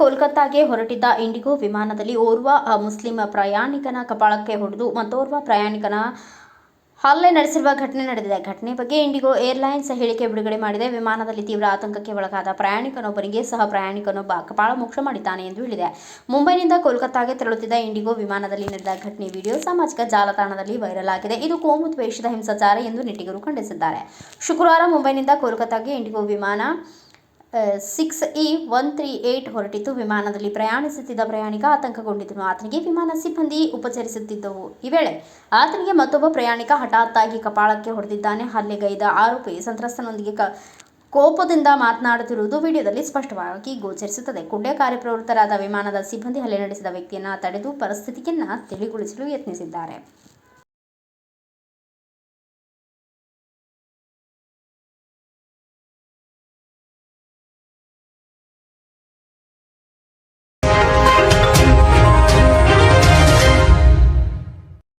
ಕೋಲ್ಕತ್ತಾಗೆ ಹೊರಟಿದ್ದ ಇಂಡಿಗೋ ವಿಮಾನದಲ್ಲಿ ಓರ್ವ ಮುಸ್ಲಿಂ ಪ್ರಯಾಣಿಕನ ಕಪಾಳಕ್ಕೆ ಹೊಡೆದು ಮತ್ತೋರ್ವ ಪ್ರಯಾಣಿಕನ ಹಲ್ಲೆ ನಡೆಸಿರುವ ಘಟನೆ ನಡೆದಿದೆ. ಘಟನೆ ಬಗ್ಗೆ ಇಂಡಿಗೋ ಏರ್ಲೈನ್ಸ್ ಹೇಳಿಕೆ ಬಿಡುಗಡೆ ಮಾಡಿದೆ. ವಿಮಾನದಲ್ಲಿ ತೀವ್ರ ಆತಂಕಕ್ಕೆ ಒಳಗಾದ ಪ್ರಯಾಣಿಕನೊಬ್ಬರಿಗೆ ಸಹ ಪ್ರಯಾಣಿಕನೊಬ್ಬ ಕಪಾಳ ಮೋಕ್ಷ ಮಾಡಿದ್ದಾನೆ ಎಂದು ಹೇಳಿದೆ. ಮುಂಬೈನಿಂದ ಕೋಲ್ಕತ್ತಾಗೆ ತೆರಳುತ್ತಿದ್ದ ಇಂಡಿಗೋ ವಿಮಾನದಲ್ಲಿ ನಡೆದ ಘಟನೆ ವಿಡಿಯೋ ಸಾಮಾಜಿಕ ಜಾಲತಾಣದಲ್ಲಿ ವೈರಲ್ ಆಗಿದೆ. ಇದು ಕೋಮು ದ್ವೇಷದ ಹಿಂಸಾಚಾರ ಎಂದು ನೆಟ್ಟಿಗರು ಖಂಡಿಸಿದ್ದಾರೆ. ಶುಕ್ರವಾರ ಮುಂಬೈನಿಂದ ಕೋಲ್ಕತ್ತಾಗೆ ಇಂಡಿಗೋ ವಿಮಾನ six E one three eight ಹೊರಟಿದ್ದು ವಿಮಾನದಲ್ಲಿ ಪ್ರಯಾಣಿಸುತ್ತಿದ್ದ ಪ್ರಯಾಣಿಕ ಆತಂಕಗೊಂಡಿದ್ದನು. ಆತನಿಗೆ ವಿಮಾನ ಸಿಬ್ಬಂದಿ ಉಪಚರಿಸುತ್ತಿದ್ದವು. ಈ ವೇಳೆ ಆತನಿಗೆ ಮತ್ತೊಬ್ಬ ಪ್ರಯಾಣಿಕ ಹಠಾತ್ತಾಗಿ ಕಪಾಳಕ್ಕೆ ಹೊಡೆದಿದ್ದಾನೆ. ಹಲ್ಲೆಗೈದ ಆರೋಪಿ ಸಂತ್ರಸ್ತನೊಂದಿಗೆ ಕ, ಕೋಪದಿಂದ ಮಾತನಾಡುತ್ತಿರುವುದು ವಿಡಿಯೋದಲ್ಲಿ ಸ್ಪಷ್ಟವಾಗಿ ಗೋಚರಿಸುತ್ತದೆ. ಕುಂಡೆ ಕಾರ್ಯಪ್ರವೃತ್ತರಾದ ವಿಮಾನದ ಸಿಬ್ಬಂದಿ ಹಲ್ಲೆ ನಡೆಸಿದ ವ್ಯಕ್ತಿಯನ್ನು ತಡೆದು ಪರಿಸ್ಥಿತಿಯನ್ನು ತಿಳಿಗೊಳಿಸಲು ಯತ್ನಿಸಿದ್ದಾರೆ.